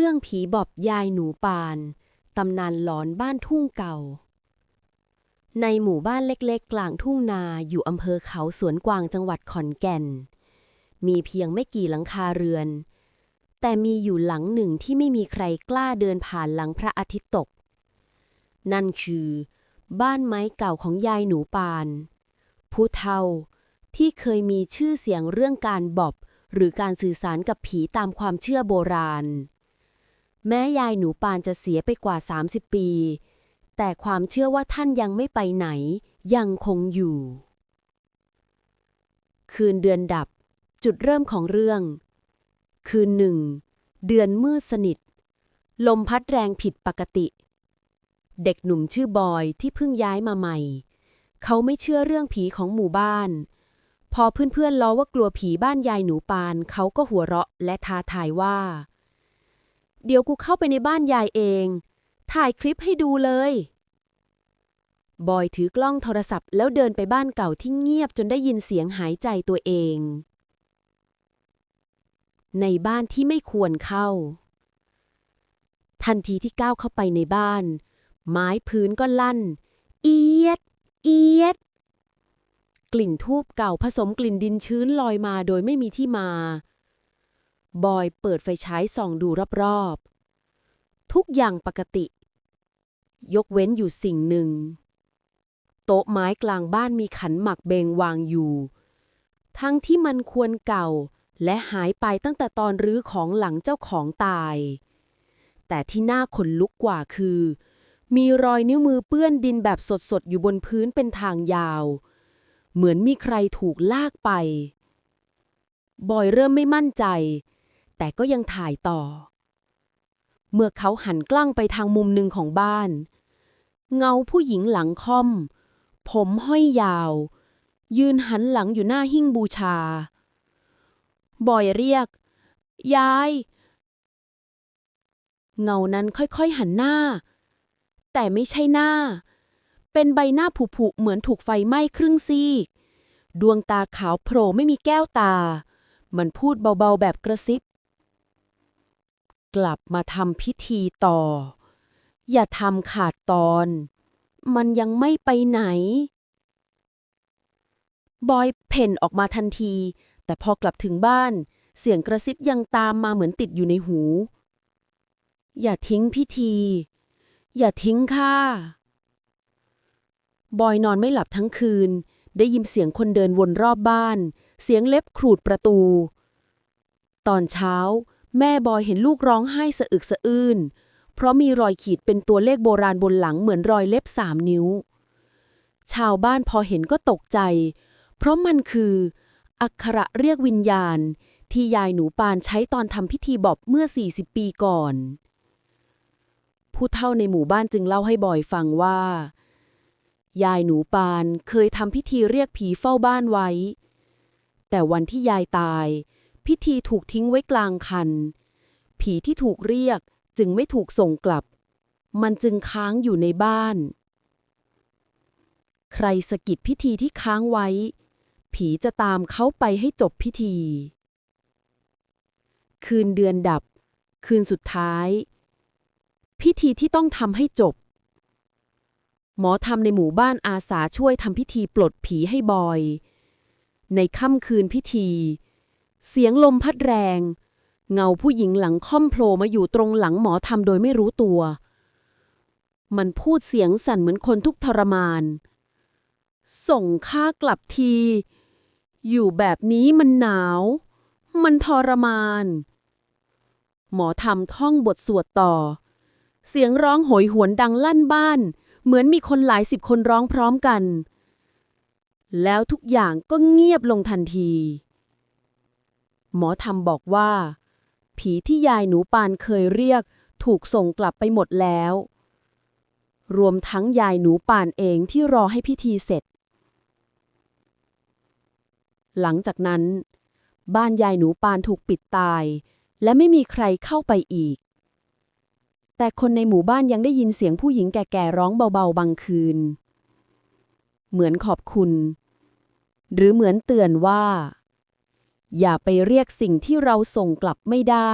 เรื่องผีบอบยายหนูปาน ตำนานหลอนบ้านทุ่งเก่า ในหมู่บ้านเล็กๆ กลางทุ่งนาอยู่อำเภอเขาสวนกวางจังหวัดขอนแก่น มีเพียงไม่กี่หลังคาเรือน แต่มีอยู่หลังหนึ่งที่ไม่มีใครกล้าเดินผ่านหลังพระอาทิตย์ตก นั่นคือ บ้านไม้เก่าของยายหนูปาน ผู้เฒ่าที่เคยมีชื่อเสียงเรื่องการบอบหรือการสื่อสารกับผีตามความเชื่อโบราณ แม้ยายหนูปานจะเสียไปกว่า 30 ปี แต่ความเชื่อว่าท่านยังไม่ไปไหน ยังคงอยู่ คืนเดือนดับ จุดเริ่มของเรื่อง คืนหนึ่ง เดือนมืดสนิท ลมพัดแรงผิดปกติ เด็กหนุ่มชื่อบอยที่เพิ่งย้ายมาใหม่ เขาไม่เชื่อเรื่องผีของหมู่บ้าน พอเพื่อนๆล้อว่ากลัวผีบ้านยายหนูปาน เขาก็หัวเราะและท้าทายว่า เดี๋ยวกูเข้าไปในบ้านยายเอง ถ่ายคลิปให้ดูเลย บอยถือกล้องโทรศัพท์แล้วเดินไปบ้านเก่าที่เงียบจนได้ยินเสียงหายใจตัวเอง ในบ้านที่ไม่ควรเข้า ทันทีที่ก้าวเข้าไปในบ้าน ไม้พื้นก็ลั่น เอียด เอียด กลิ่นทูบเก่าผสมกลิ่นดินชื้นลอยมาโดยไม่มีที่มา บอยเปิดไฟฉายส่องดูรอบๆ ทุกอย่างปกติ ยกเว้นอยู่สิ่งหนึ่ง โต๊ะไม้กลางบ้านมีขันหมักเบงวางอยู่ ทั้งที่มันควรเก่าและหายไปตั้งแต่ตอนรื้อของหลังเจ้าของตาย แต่ที่น่าขนลุกกว่าคือ มีรอยนิ้วมือเปื้อนดินแบบสดๆ อยู่บนพื้นเป็นทางยาว เหมือนมีใครถูกลากไป บอยเริ่มไม่มั่นใจ แต่ก็ยังถ่ายต่อ เมื่อเขาหันกล้องไปทางมุมหนึ่งของบ้าน เงาผู้หญิงหลังค่อม ผมห้อยยาว ยืนหันหลังอยู่หน้าหิ้งบูชา บอยเรียก ยาย เงานั้นค่อยๆหันหน้า แต่ไม่ใช่หน้า เป็นใบหน้าผุๆเหมือนถูกไฟไหม้ครึ่งซีก ดวงตาขาวโผล่ไม่มีแก้วตามันพูดเบาๆแบบกระซิบ กลับมาทำพิธีต่อ อย่าทำขาดตอน มันยังไม่ไปไหน บอยเพ่นออกมาทันที แต่พอกลับถึงบ้าน เสียงกระซิบยังตามมาเหมือนติดอยู่ในหู อย่าทิ้งพิธี อย่าทิ้งข้าบอยนอนไม่หลับทั้งคืน ได้ยินเสียงคนเดินวนรอบบ้าน เสียงเล็บขรูดประตู ตอนเช้า แม่บอยเห็นลูกร้องไห้สะอึกสะอื้น เพราะมีรอยขีดเป็นตัวเลขโบราณบนหลังเหมือนรอยเล็บสามนิ้ว ชาวบ้านพอเห็นก็ตกใจ เพราะมันคือ อักขระเรียกวิญญาณ ที่ยายหนูปานใช้ตอนทำพิธีบอบเมื่อ 40 ปีก่อน ผู้เฒ่าในหมู่บ้านจึงเล่าให้บอยฟังว่า ยายหนูปานเคยทำพิธีเรียกผีเฝ้าบ้านไว้ แต่วันที่ยายตาย พิธีถูกทิ้งไว้กลางคัน ผีที่ถูกเรียกจึงไม่ถูกส่งกลับ มันจึงค้างอยู่ในบ้าน ใครสะกิดพิธีที่ค้างไว้ ผีจะตามเขาไปให้จบพิธี คืนเดือนดับ คืนสุดท้าย พิธีที่ต้องทำให้จบ หมอทำในหมู่บ้านอาสาช่วยทำพิธีปลดผีให้บอย ในค่ำคืนพิธี เสียงลมพัดแรง เงาผู้หญิงหลังค่อมโผล่มาอยู่ตรงหลังหมอทำโดยไม่รู้ตัว มันพูดเสียงสั่นเหมือนคนทุกข์ทรมาน ส่งข้ากลับที อยู่แบบนี้มันหนาว มันทรมาน หมอทำท่องบทสวดต่อ เสียงร้องโหยหวนดังลั่นบ้าน เหมือนมีคนหลายสิบคนร้องพร้อมกัน แล้วทุกอย่างก็เงียบลงทันที หมอทำบอกว่า ผีที่ยายหนูปานเคยเรียก ถูกส่งกลับไปหมดแล้ว รวมทั้งยายหนูปานเองที่รอให้พิธีเสร็จ หลังจากนั้น บ้านยายหนูปานถูกปิดตาย และไม่มีใครเข้าไปอีก แต่คนในหมู่บ้านยังได้ยินเสียงผู้หญิงแก่ๆร้องเบาๆบางคืน เหมือนขอบคุณ หรือเหมือนเตือนว่า อย่าไปเรียกสิ่งที่เราส่งกลับไม่ได้